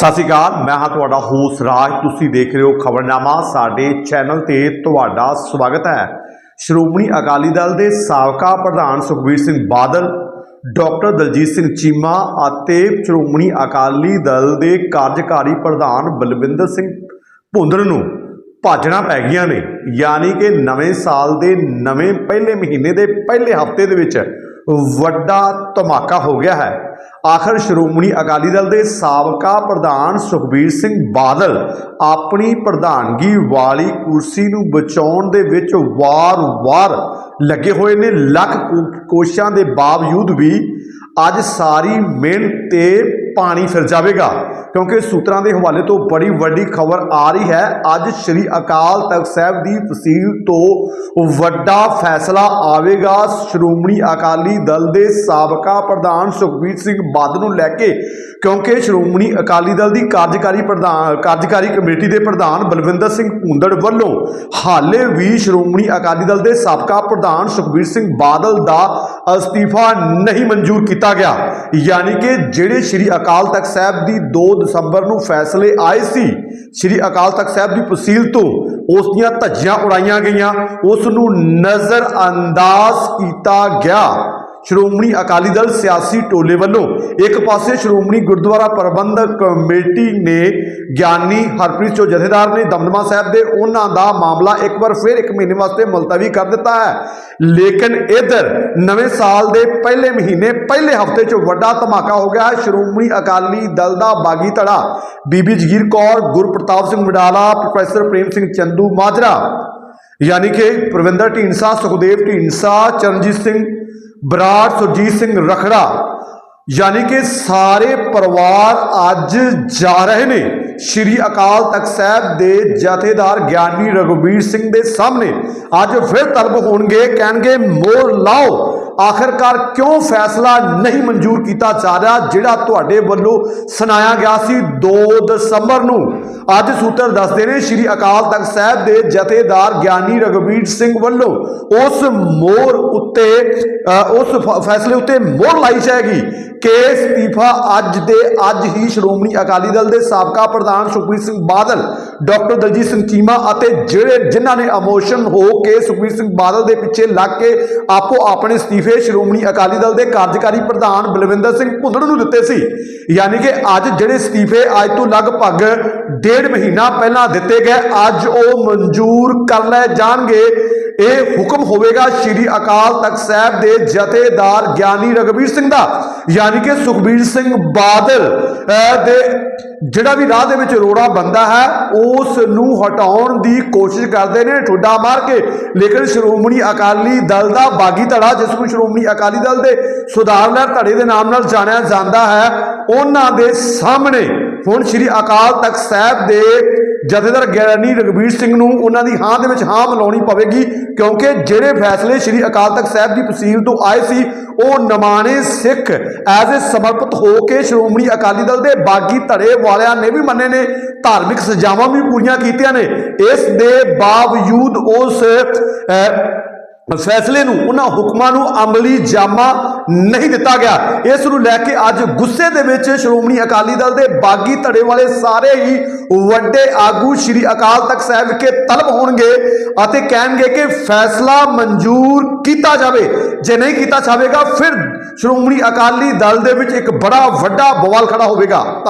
ਸਤਿ ਸ਼੍ਰੀ ਅਕਾਲ, ਮੈਂ ਹਾਂ ਤੁਹਾਡਾ ਹੋਸ ਰਾਜ। ਤੁਸੀਂ ਦੇਖ ਰਹੇ ਹੋ ਖਬਰਨਾਮਾ, ਸਾਡੇ ਚੈਨਲ ਤੇ ਤੁਹਾਡਾ ਸਵਾਗਤ ਹੈ। ਸ਼੍ਰੋਮਣੀ ਅਕਾਲੀ ਦਲ ਦੇ ਸਾਬਕਾ ਪ੍ਰਧਾਨ ਸੁਖਬੀਰ ਸਿੰਘ ਬਾਦਲ, ਡਾਕਟਰ ਦਲਜੀਤ ਸਿੰਘ ਚੀਮਾ ਅਤੇ ਸ਼੍ਰੋਮਣੀ ਅਕਾਲੀ ਦਲ ਦੇ ਕਾਰਜਕਾਰੀ ਪ੍ਰਧਾਨ ਬਲਵਿੰਦਰ ਸਿੰਘ ਭੁੰਦਰ ਨੂੰ ਭਾਜਣਾ ਪੈ ਗਈਆਂ ਨੇ। ਯਾਨੀ ਕਿ ਨਵੇਂ ਸਾਲ ਦੇ ਨਵੇਂ ਪਹਿਲੇ ਮਹੀਨੇ ਦੇ ਪਹਿਲੇ ਹਫ਼ਤੇ ਦੇ ਵਿੱਚ ਵੱਡਾ ਧਮਾਕਾ ਹੋ ਗਿਆ ਹੈ। ਆਖਰ ਸ਼੍ਰੋਮਣੀ ਅਕਾਲੀ ਦਲ ਦੇ ਸਾਬਕਾ ਪ੍ਰਧਾਨ ਸੁਖਬੀਰ ਸਿੰਘ ਬਾਦਲ ਆਪਣੀ ਪ੍ਰਧਾਨਗੀ ਵਾਲੀ ਕੁਰਸੀ ਨੂੰ ਬਚਾਉਣ ਦੇ ਵਿੱਚ ਵਾਰ-ਵਾਰ ਲੱਗੇ ਹੋਏ ਨੇ। ਲੱਖ ਕੋ- ਕੋਸ਼ਿਸ਼ਾਂ ਦੇ ਬਾਵਜੂਦ ਵੀ ਅੱਜ ਸਾਰੀ ਮਿਹਨਤ ਤੇ ਪਾਣੀ ਫਿਰ ਜਾਵੇਗਾ। ਕਿਉਂਕਿ ਸੂਤਰਾਂ ਦੇ ਹਵਾਲੇ ਤੋਂ ਬੜੀ ਵੱਡੀ ਖਬਰ ਆ ਰਹੀ ਹੈ। ਅੱਜ ਸ੍ਰੀ ਅਕਾਲ ਤਖਤ ਸਾਹਿਬ ਦੀ ਤਹਿਸੀਲ ਤੋਂ ਵੱਡਾ ਫੈਸਲਾ ਆਵੇਗਾ। ਸ਼੍ਰੋਮਣੀ ਅਕਾਲੀ ਦਲ ਦੇ ਸਾਬਕਾ ਪ੍ਰਧਾਨ ਸੁਖਬੀਰ ਸਿੰਘ ਬਾਦਲ ਨੂੰ ਲੈ ਕੇ, ਕਿਉਂਕਿ ਸ਼੍ਰੋਮਣੀ ਅਕਾਲੀ ਦਲ ਦੀ ਕਾਰਜਕਾਰੀ ਪ੍ਰਧਾਨ ਕਾਰਜਕਾਰੀ ਕਮੇਟੀ ਦੇ ਪ੍ਰਧਾਨ ਬਲਵਿੰਦਰ ਸਿੰਘ ਭੁੰਦੜ ਵੱਲੋਂ ਹਾਲੇ ਵੀ ਸ਼੍ਰੋਮਣੀ ਅਕਾਲੀ ਦਲ ਦੇ ਸਾਬਕਾ ਪ੍ਰਧਾਨ ਸੁਖਬੀਰ ਸਿੰਘ ਬਾਦਲ ਦਾ ਅਸਤੀਫਾ ਨਹੀਂ ਮਨਜ਼ੂਰ ਕੀਤਾ ਗਿਆ। ਯਾਨੀ ਕਿ ਜਿਹੜੇ ਸ਼੍ਰੀ ਅਕਾਲ ਤਖਤ ਸਾਹਿਬ ਦੀ 2 ਦਸੰਬਰ ਨੂੰ ਫੈਸਲੇ ਆਏ ਸੀ, ਸ਼੍ਰੀ ਅਕਾਲ ਤਖਤ ਸਾਹਿਬ ਦੀ ਤਹਿਸੀਲ ਤੋਂ ਉਸ ਦੀਆਂ ਧੱਜੀਆਂ ਉਡਾਈਆਂ ਗਈਆਂ। ਉਸ ਨੂੰ ਨਜ਼ਰ ਅੰਦਾਜ਼ ਕੀਤਾ ਗਿਆ। ਸ਼੍ਰੋਮਣੀ ਅਕਾਲੀ ਦਲ ਸਿਆਸੀ ਟੋਲੇ ਵੱਲੋਂ ਇੱਕ ਪਾਸੇ ਸ਼੍ਰੋਮਣੀ ਗੁਰਦੁਆਰਾ ਪ੍ਰਬੰਧਕ ਕਮੇਟੀ ਨੇ ਗਿਆਨੀ ਹਰਪ੍ਰੀਤ ਚੋ ਜਥੇਦਾਰ ਨੇ ਦਮਦਮਾ ਸਾਹਿਬ ਦੇ ਉਹਨਾਂ ਦਾ ਮਾਮਲਾ ਇੱਕ ਵਾਰ ਫਿਰ ਇੱਕ ਮਹੀਨੇ ਵਾਸਤੇ ਮੁਲਤਵੀ ਕਰ ਦਿੱਤਾ ਹੈ। ਲੇਕਿਨ ਇਧਰ ਨਵੇਂ ਸਾਲ ਦੇ ਪਹਿਲੇ ਮਹੀਨੇ, ਪਹਿਲੇ ਹਫ਼ਤੇ 'ਚ ਵੱਡਾ ਧਮਾਕਾ ਹੋ ਗਿਆ ਹੈ। ਸ਼੍ਰੋਮਣੀ ਅਕਾਲੀ ਦਲ ਦਾ ਬਾਗੀ ਧੜਾ ਬੀਬੀ ਜਗੀਰ ਕੌਰ, ਗੁਰਪ੍ਰਤਾਪ ਸਿੰਘ ਵਡਾਲਾ ਪ੍ਰੋਫੈਸਰ ਪ੍ਰੇਮ ਸਿੰਘ ਚੰਦੂ ਮਾਜਰਾ, ਯਾਨੀ ਕਿ ਪ੍ਰਵਿੰਦਰ ਢੀਂਡਸਾ, ਸੁਖਦੇਵ ਢੀਂਡਸਾ, ਚਰਨਜੀਤ ਸਿੰਘ ਬਰਾੜ ਸੁਰਜੀਤ ਸਿੰਘ ਰਖੜਾ, ਯਾਨੀ ਕਿ ਸਾਰੇ ਪਰਿਵਾਰ ਅੱਜ ਜਾ ਰਹੇ ਨੇ। ਸ਼੍ਰੀ ਅਕਾਲ ਤਖਤ ਸਾਹਿਬ ਦੇ ਜਥੇਦਾਰ ਗਿਆਨੀ ਰਘੁਵੀਰ ਸਿੰਘ ਦੇ ਸਾਹਮਣੇ। ਅੱਜ ਫਿਰ ਤਲਬ ਹੋਣਗੇ, ਕਹਿਣਗੇ ਮੋਰ ਲਾਓ। ਆਖਰਕਾਰ ਕਿਉਂ ਫੈਸਲਾ ਨਹੀਂ ਮਨਜ਼ੂਰ ਕੀਤਾ ਜਾ ਰਿਹਾ ਜਿਹੜਾ ਤੁਹਾਡੇ ਵੱਲੋਂ ਸੁਣਾਇਆ ਗਿਆ ਸੀ 2 ਦਸੰਬਰ ਨੂੰ? ਅੱਜ ਸੂਤਰ ਦੱਸਦੇ ਨੇ ਸ਼੍ਰੀ ਅਕਾਲ ਤਖਤ ਸਾਹਿਬ ਦੇ ਜਥੇਦਾਰ ਗਿਆਨੀ ਰਘਵੀਰ ਸਿੰਘ ਵੱਲੋਂ ਉਸ ਮੋਰ ਉੱਤੇ ਅ, ਉਸ ਫੈਸਲੇ ਉੱਤੇ ਮੋਹਰ ਲਾਈ ਜਾਏਗੀ। ਕਿ ਅਸਤੀਫਾ ਅੱਜ ਦੇ, ਅੱਜ ਹੀ ਸ਼੍ਰੋਮਣੀ ਅਕਾਲੀ ਦਲ ਦੇ ਸਾਬਕਾ ਪ੍ਰਧਾਨ ਸੁਖਬੀਰ ਸਿੰਘ ਬਾਦਲ, ਡਾਕਟਰ ਦਲਜੀਤ ਸਿੰਘ ਚੀਮਾ ਅਤੇ ਜਿਹੜੇ ਜਿਨ੍ਹਾਂ ਨੇ ਇਮੋਸ਼ਨ ਹੋ ਕੇ ਸੁਖਬੀਰ ਸਿੰਘ ਬਾਦਲ ਦੇ ਪਿੱਛੇ ਲੱਗ ਕੇ ਆਪੋ ਆਪਣੇ ਅਸਤੀਫੇ ਸ਼੍ਰੋਮਣੀ ਅਕਾਲੀ ਦਲ ਦੇ ਕਾਰਜਕਾਰੀ ਪ੍ਰਧਾਨ ਬਲਵਿੰਦਰ ਸਿੰਘ ਭੁੰਦੜ ਨੂੰ ਦਿੱਤੇ ਸੀ। ਯਾਨੀ ਕਿ ਅੱਜ ਜਿਹੜੇ ਅਸਤੀਫੇ ਅੱਜ ਤੋਂ ਲਗਭਗ ਡੇਢ ਮਹੀਨਾ ਪਹਿਲਾਂ ਦਿੱਤੇ ਗਏ, ਅੱਜ ਉਹ ਮਨਜ਼ੂਰ ਕਰ ਲਏ ਜਾਣਗੇ। ਇਹ ਹੁਕਮ ਹੋਵੇਗਾ ਸ਼੍ਰੀ ਅਕਾਲ ਤਖਤ ਸਾਹਿਬ ਦੇ ਜਥੇਦਾਰ ਗਿਆਨੀ ਰਗਵੀਰ ਸਿੰਘ ਦਾ। ਯਾਨੀ ਕਿ ਸੁਖਬੀਰ ਸਿੰਘ ਬਾਦਲ ਦੇ ਜਿਹੜਾ ਵੀ ਰਾਹ ਦੇ ਵਿੱਚ ਰੋੜਾ ਬੰਦਾ ਹੈ ਉਸ ਨੂੰ ਹਟਾਉਣ ਦੀ ਕੋਸ਼ਿਸ਼ ਕਰਦੇ ਨੇ, ਠੁੱਡਾ ਮਾਰ ਕੇ। ਲੇਕਿਨ ਸ਼੍ਰੋਮਣੀ ਅਕਾਲੀ ਦਲ ਦਾ ਬਾਗੀ ਧੜਾ ਜਿਸ ਨੂੰ ਸ਼੍ਰੋਮਣੀ ਅਕਾਲੀ ਦਲ ਦੇ ਸੁਧਾਰ ਧੜੇ ਦੇ ਨਾਮ ਨਾਲ ਜਾਣਿਆ ਜਾਂਦਾ ਹੈ, ਉਹਨਾਂ ਦੇ ਸਾਹਮਣੇ ਹੁਣ ਸ਼੍ਰੀ ਅਕਾਲ ਤਖਤ ਸਾਹਿਬ ਦੇ ਜਥੇਦਾਰ ਗਿਆਨੀ ਰਘਬੀਰ ਸਿੰਘ ਨੂੰ ਉਹਨਾਂ ਦੀ ਹਾਂ ਦੇ ਵਿੱਚ ਹਾਂ ਮਿਲਾਉਣੀ ਪਵੇਗੀ, ਕਿਉਂਕਿ ਜਿਹੜੇ ਫੈਸਲੇ ਸ਼੍ਰੀ ਅਕਾਲ ਤਖਤ ਸਾਹਿਬ ਦੀ ਤਹਿਸੀਲ ਤੋਂ ਆਏ ਸੀ, ਉਹ ਨਮਾਣੇ ਸਿੱਖ ਐਜ਼ ਅ ਸਮਰਪਿਤ ਹੋ ਕੇ ਸ਼੍ਰੋਮਣੀ ਅਕਾਲੀ ਦਲ ਦੇ ਬਾਗੀ ਧੜੇ ਵਾਲਿਆਂ ਨੇ ਵੀ ਮੰਨੇ ਨੇ, ਧਾਰਮਿਕ ਸਜ਼ਾਵਾਂ ਵੀ ਪੂਰੀਆਂ ਕੀਤੀਆਂ ਨੇ। ਇਸ ਦੇ ਬਾਵਜੂਦ ਉਸ ਫੈਸਲੇ ਨੂੰ, ਉਹਨਾਂ ਹੁਕਮਾਂ ਨੂੰ ਅਮਲੀ ਜਾਮਾ ਨਹੀਂ ਦਿੱਤਾ ਗਿਆ। ਇਸ ਨੂੰ ਲੈ ਕੇ ਅੱਜ ਗੁੱਸੇ ਦੇ ਵਿੱਚ ਸ਼੍ਰੋਮਣੀ ਅਕਾਲੀ ਦਲ ਦੇ ਬਾਗੀ ਧੜੇ ਵਾਲੇ ਸਾਰੇ ਹੀ ਵੱਡੇ ਆਗੂ ਸ਼੍ਰੀ ਅਕਾਲ ਤਖਤ ਸਾਹਿਬ ਵਿਖੇ ਤਲਬ ਹੋਣਗੇ ਅਤੇ ਕਹਿਣਗੇ ਕਿ ਫੈਸਲਾ ਮਨਜ਼ੂਰ ਕੀਤਾ ਜਾਵੇ। ਜੇ ਨਹੀਂ ਕੀਤਾ ਜਾਵੇਗਾ, ਫਿਰ ਸ਼੍ਰੋਮਣੀ ਅਕਾਲੀ ਦਲ ਦੇ ਵਿੱਚ ਇੱਕ ਬੜਾ ਵੱਡਾ ਬਵਾਲ ਖੜਾ ਹੋਵੇਗਾ। ਧੰਨ-